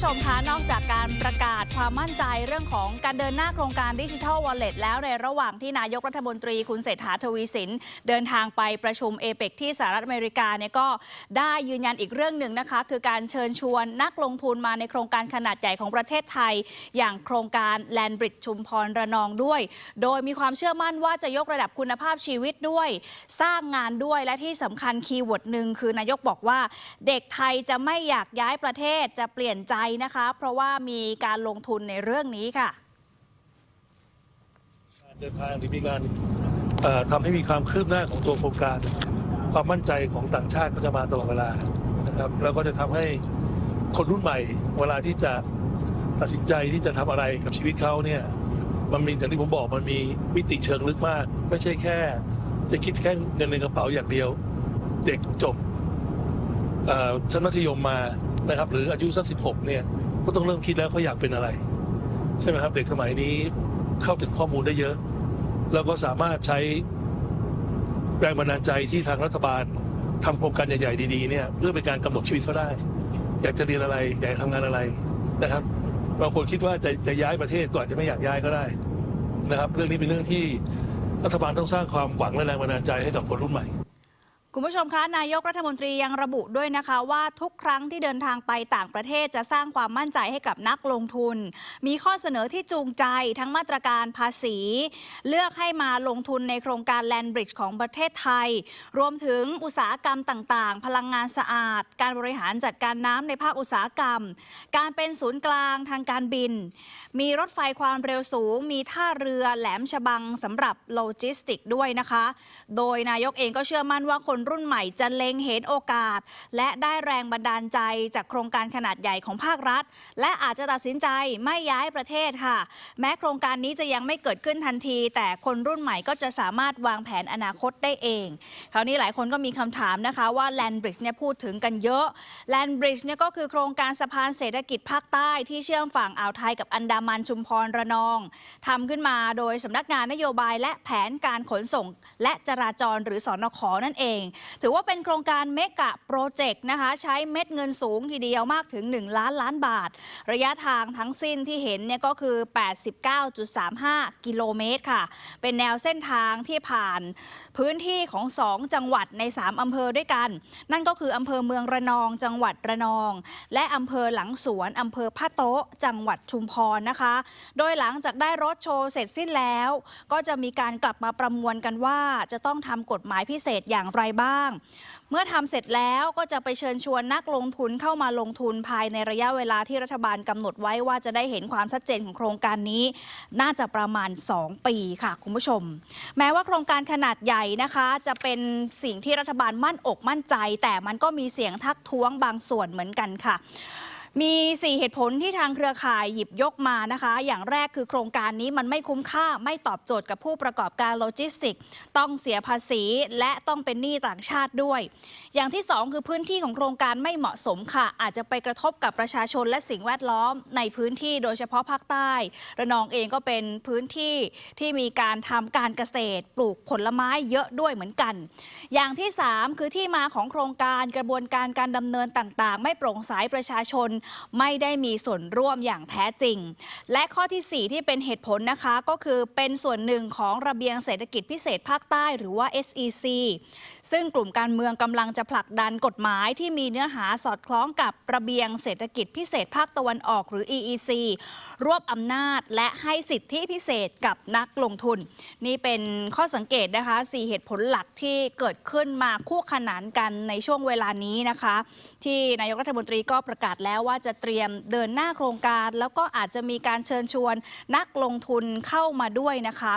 ผู้ชมคะนอกจากการประกาศความมั่นใจเรื่องของการเดินหน้าโครงการดิจิทัลวอลเล็ตแล้วในระหว่างที่นายกรัฐมนตรีคุณเศรษฐาทวีสิน เดินทางไปประชุมเอเปกที่สหรัฐอเมริกาเนี่ยก็ได้ยืนยันอีกเรื่องหนึ่งนะคะ คือการเชิญชวนนักลงทุนมาในโครงการขนาดใหญ่ของประเทศไทย อย่างโครงการแลนบริดชุมพรระนองด้วย โดยมีความเชื่อมั่นว่าจะยกระดับคุณภาพชีวิตด้วย สร้างงานด้วยและที่สำคัญคีย์เวิร์ดหนึ่งคือนายกบอกว่า เด็กไทยจะไม่อยากย้ายประเทศจะเปลี่ยนใจนะคะ เพราะว่ามีการลงทุนในเรื่องนี้ค่ะ การเดินทางหรือมีการทำให้มีความคืบหน้าของตัวโครงการ ความมั่นใจของต่างชาติก็จะมาตลอดเวลานะครับแล้วก็จะทำให้คนรุ่นใหม่ เวลาที่จะตัดสินใจที่จะทำอะไรกับชีวิตเขาเนี่ยมันมีอย่างที่ผมบอกมันมีมิติเชิงลึกมาก ไม่ใช่แค่ จะคิดแค่เงินในกระเป๋าอย่างเดียว เด็กจบ ชั้นมัธยมมานะครับ หรืออายุสักสิบหกเนี่ยก็ต้องเริ่มคิดแล้วเขาอยากเป็นอะไร ใช่ไหมครับ เด็กสมัยนี้เข้าถึงข้อมูลได้เยอะ แล้วก็สามารถใช้แรงบันดาลใจที่ทางรัฐบาลทำโครงการใหญ่ๆดีๆเนี่ยเพื่อเป็นการกำหนดชีวิตเขาได้ อยากจะเรียนอะไรอยากทำงานอะไรนะครับบางคนคิดว่าจะจะย้ายประเทศก็อาจจะไม่อยากย้ายก็ได้นะครับ เรื่องนี้เป็นเรื่องที่รัฐบาลต้องสร้างความหวังและแรงบันดาลใจให้กับคนรุ่นใหม่ คุณผู้ชมคะ นายกรัฐมนตรียังระบุด้วยนะคะว่าทุกครั้งที่เดินทางไปต่างประเทศจะสร้างความมั่นใจให้กับนักลงทุน มีข้อเสนอที่จูงใจทั้งมาตรการภาษี เลือกให้มาลงทุนในโครงการแลนบริดจ์ของประเทศไทย รวมถึงอุตสาหกรรมต่างๆ พลังงานสะอาด การบริหารจัดการน้ำในภาคอุตสาหกรรม การเป็นศูนย์กลางทางการบิน มีรถไฟความเร็วสูง มีท่าเรือแหลมฉบังสำหรับโลจิสติกด้วยนะคะ โดยนายกเองก็เชื่อมั่นว่าคนคนรุ่นใหม่จะเล็งเห็นโอกาส และได้แรงบันดาลใจจากโครงการขนาดใหญ่ของภาครัฐ และอาจจะตัดสินใจไม่ย้ายประเทศค่ะ แม้โครงการนี้จะยังไม่เกิดขึ้นทันที แต่คนรุ่นใหม่ก็จะสามารถวางแผนอนาคตได้เอง คราวนี้หลายคนก็มีคำถามนะคะว่าแลนบริดจ์เนี่ยพูดถึงกันเยอะแลนบริดจ์เนี่ยก็คือโครงการสะพานเศรษฐกิจภาคใต้ที่เชื่อมฝั่งอ่าวไทยกับอันดามันชุมพรระนองทำขึ้นมาโดยสำนักงานนโยบายและแผนการขนส่ง และจราจรหรือสอนขนั่นเองถือว่าเป็นโครงการเมกะโปรเจกต์นะคะ ใช้เม็ดเงินสูงทีเดียวมากถึง 1 ล้านล้านบาท ระยะทางทั้งสิ้นที่เห็นเนี่ยก็คือ 89.35 กิโลเมตรค่ะ เป็นแนวเส้นทางที่ผ่านพื้นที่ของ 2 จังหวัดใน 3 อำเภอด้วยกัน นั่นก็คืออำเภอเมืองระนองจังหวัดระนอง และอำเภอหลังสวนอำเภอพะโต๊ะ จังหวัดชุมพรนะคะ โดยหลังจากได้รถโชว์เสร็จสิ้นแล้ว ก็จะมีการกลับมาประมวลกันว่าจะต้องทำกฎหมายพิเศษอย่างไรบ้าง เมื่อทำเสร็จแล้วก็จะไปเชิญชวนนักลงทุนเข้ามาลงทุนภายในระยะเวลาที่รัฐบาลกำหนดไว้ว่าจะได้เห็นความชัดเจนของโครงการนี้ น่าจะประมาณ 2 ปีค่ะคุณผู้ชม แม้ว่าโครงการขนาดใหญ่นะคะ จะเป็นสิ่งที่รัฐบาลมั่นอกมั่นใจ แต่มันก็มีเสียงทักท้วงบางส่วนเหมือนกันค่ะ มี 4 เหตุผลที่ทางเครือข่ายหยิบยกมานะคะ อย่างแรกคือโครงการนี้มันไม่คุ้มค่าไม่ตอบโจทย์กับผู้ประกอบการโลจิสติก ต้องเสียภาษีและต้องเป็นหนี้ต่างชาติด้วย อย่างที่ 2 คือพื้นที่ของโครงการไม่เหมาะสมค่ะ อาจจะไปกระทบกับประชาชนและสิ่งแวดล้อมในพื้นที่โดยเฉพาะภาคใต้ ระนองเองก็เป็นพื้นที่ที่มีการทำการเกษตร ปลูกผลไม้เยอะด้วยเหมือนกัน อย่างที่ 3 คือที่มาของโครงการกระบวนการการดำเนินต่าง ๆ ไม่โปร่งใสประชาชนไม่ได้มีส่วนร่วมอย่างแท้จริง และข้อทีสี่ 4 ที่เป็นเหตุผลนะคะก็คือเป็นส่วนหนึ่งของระเบียงเศรษฐกิจพิเศษภาคใต้หรือว่า SEC ซึ่งกลุ่มการเมืองกำลังจะผลักดันกฎหมายที่มีเนื้อหาสอดคล้องกับระเบียงเศรษฐกิจพิเศษภาคตะวันออกหรือ EEC รวบอำนาจและให้สิทธิพิเศษกับนักลงทุน นี่เป็นข้อสังเกตนะคะ 4 เหตุผลหลักที่เกิดขึ้นมาคู่ขนานกันในช่วงเวลานี้นะคะ ที่นายกรัฐมนตรีก็ประกาศแล้วว่าว่าจะเตรียมเดินหน้าโครงการ แล้วก็อาจจะมีการเชิญชวนนักลงทุนเข้ามาด้วยนะคะ